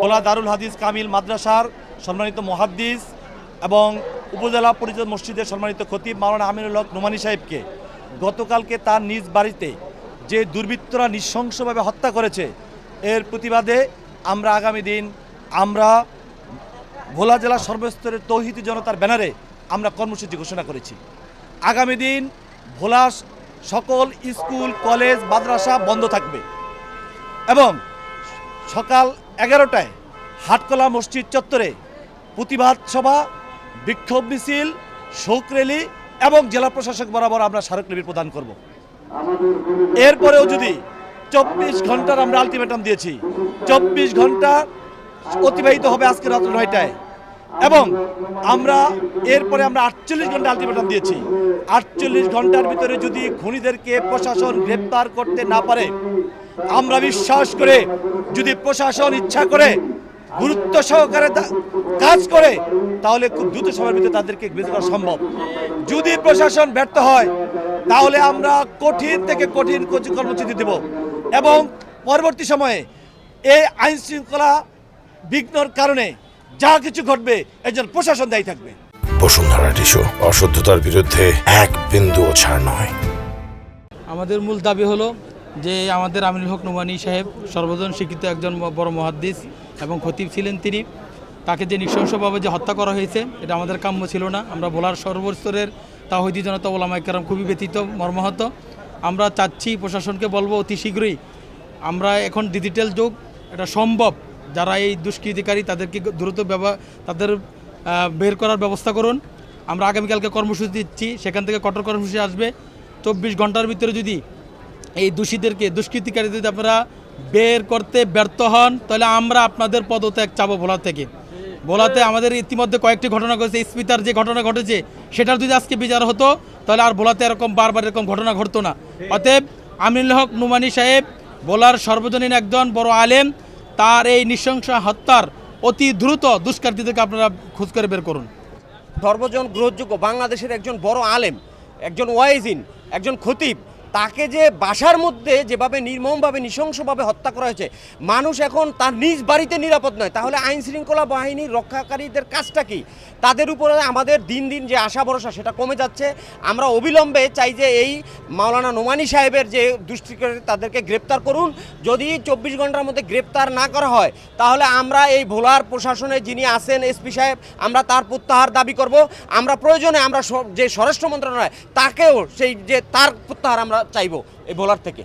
ভোলা দারুল হাদিস কামিল মাদ্রাসার সম্মানিত মহাদ্দিস এবং উপজেলা পরিষদ মসজিদের সম্মানিত খতিব মাওলানা আমিনুল হক নোমানি সাহেবকে গতকালকে তার নিজ বাড়িতে যে দুর্বৃত্তরা নৃশংসভাবে হত্যা করেছে, এর প্রতিবাদে আমরা আগামী দিন আমরা ভোলা জেলার সর্বস্তরের তৌহিদি জনতার ব্যানারে আমরা কর্মসূচি ঘোষণা করেছি। আগামী দিন ভোলা সকল স্কুল, কলেজ, মাদ্রাসা বন্ধ থাকবে। এবং সকাল এগারোটায় হাটকলা মসজিদ চত্বরে প্রতিবাদ সভা, বিক্ষোভ মিছিল, শোক র্যালি এবং জেলা প্রশাসক বরাবর আমরা স্মারকলিপি প্রদান করব। এরপরেও যদি চব্বিশ ঘণ্টার আমরা আলটিমেটাম দিয়েছি, চব্বিশ ঘণ্টা অতিবাহিত হবে আজকে রাত নয়টায়। এবং আমরা এরপরে আমরা আটচল্লিশ ঘণ্টা আলটিমেটাম দিয়েছি। আটচল্লিশ ঘণ্টার ভিতরে যদি খুনিদেরকে প্রশাসন গ্রেপ্তার করতে না পারে, আমরা বিশ্বাস করে যদি প্রশাসন ইচ্ছা করে, গুরুত্ব সহকারে কাজ করে, তাহলে খুব দ্রুত সময়ের ভিতরে তাদেরকে বেঁচে করা সম্ভব। যদি প্রশাসন ব্যর্থ হয়, তাহলে আমরা কঠিন থেকে কঠিন কর্ম- কর্মসূচি দেব এবং পরবর্তী সময়ে এই আইন শৃঙ্খলা বিঘ্নর কারণে যা কিছু ঘটবে একজন প্রশাসন দায়ী থাকবে। বসুন্ধরা টিস্যু অশুদ্ধতার বিরুদ্ধে এক বিন্দুও ছাড় নয়। আমাদের মূল দাবি হলো যে আমাদের আমিনুল হক নোমানি সাহেব সর্বজন স্বীকৃত একজন বড় মহাদ্দিস এবং খতিব ছিলেন তিনি। তাকে যে নৃশংসভাবে যে হত্যা করা হয়েছে এটা আমাদের কাম্য ছিল না। আমরা বলার সর্বস্তরের তাহিদি জনতা ওলামাইকার খুবই ব্যতীত মর্মাহত। আমরা চাচ্ছি প্রশাসনকে বলব অতি শীঘ্রই আমরা এখন ডিজিটাল যুগ এটা সম্ভব। যারা এই দুষ্কৃতিকারী তাদেরকে দ্রুত তাদের বের করার ব্যবস্থা করুন। আমরা আগামীকালকে কর্মসূচি দিচ্ছি, সেখান থেকে কঠোর কর্মসূচি আসবে। চব্বিশ ঘণ্টার ভিতরে যদি এই দোষীদেরকে দুষ্কৃতিকারী যদি আপনারা বের করতে ব্যর্থ হন, তাহলে আমরা আপনাদের পদত্যাগ চাবো ভোলা থেকে। ভোলাতে আমাদের ইতিমধ্যে কয়েকটি ঘটনা ঘটেছে, স্পিতার যে ঘটনা ঘটেছে, সেটার যদি আজকে বিচার হতো, তাহলে আর ভোলাতে এরকম বারবার এরকম ঘটনা ঘটতো না। অতএব আমিনুল হক নুমানি সাহেব, ভোলার সর্বজনীন একজন বড় আলেম তার এই নৃশংস হত্যার অতি দ্রুত দুষ্কৃতীদেরকে আপনারা খোঁজ করে বের করুন। ধর্মজন গ্রহণযোগ্য বাংলাদেশের একজন বড় আলেম, একজন ওয়াইজিন, একজন খতিব তাকে যে বাসার মধ্যে যেভাবে নির্মমভাবে, নৃশংসভাবে হত্যা করা হয়েছে, মানুষ এখন তার নিজ বাড়িতে নিরাপদ নয়। তাহলে আইন শৃঙ্খলা বাহিনীর রক্ষাকারীদের কাজটা কি? তাদের উপরে আমাদের দিন দিন যে আশা ভরসা, সেটা কমে যাচ্ছে। আমরা অবিলম্বে চাই যে এই মাওলানা নোমানি সাহেবের যে দুষ্কৃতকারী, তাদেরকে গ্রেপ্তার করুন। যদি চব্বিশ ঘণ্টার মধ্যে গ্রেপ্তার না করা হয়, তাহলে আমরা এই ভোলার প্রশাসনে যিনি আছেন এসপি সাহেব, আমরা তার প্রত্যাহার দাবি করব। আমরা প্রয়োজনে আমরা যে স্বরাষ্ট্র মন্ত্রণালয়, তাকেও সেই যে তার প্রত্যাহার আমরা চাইব এই বোলার থেকে।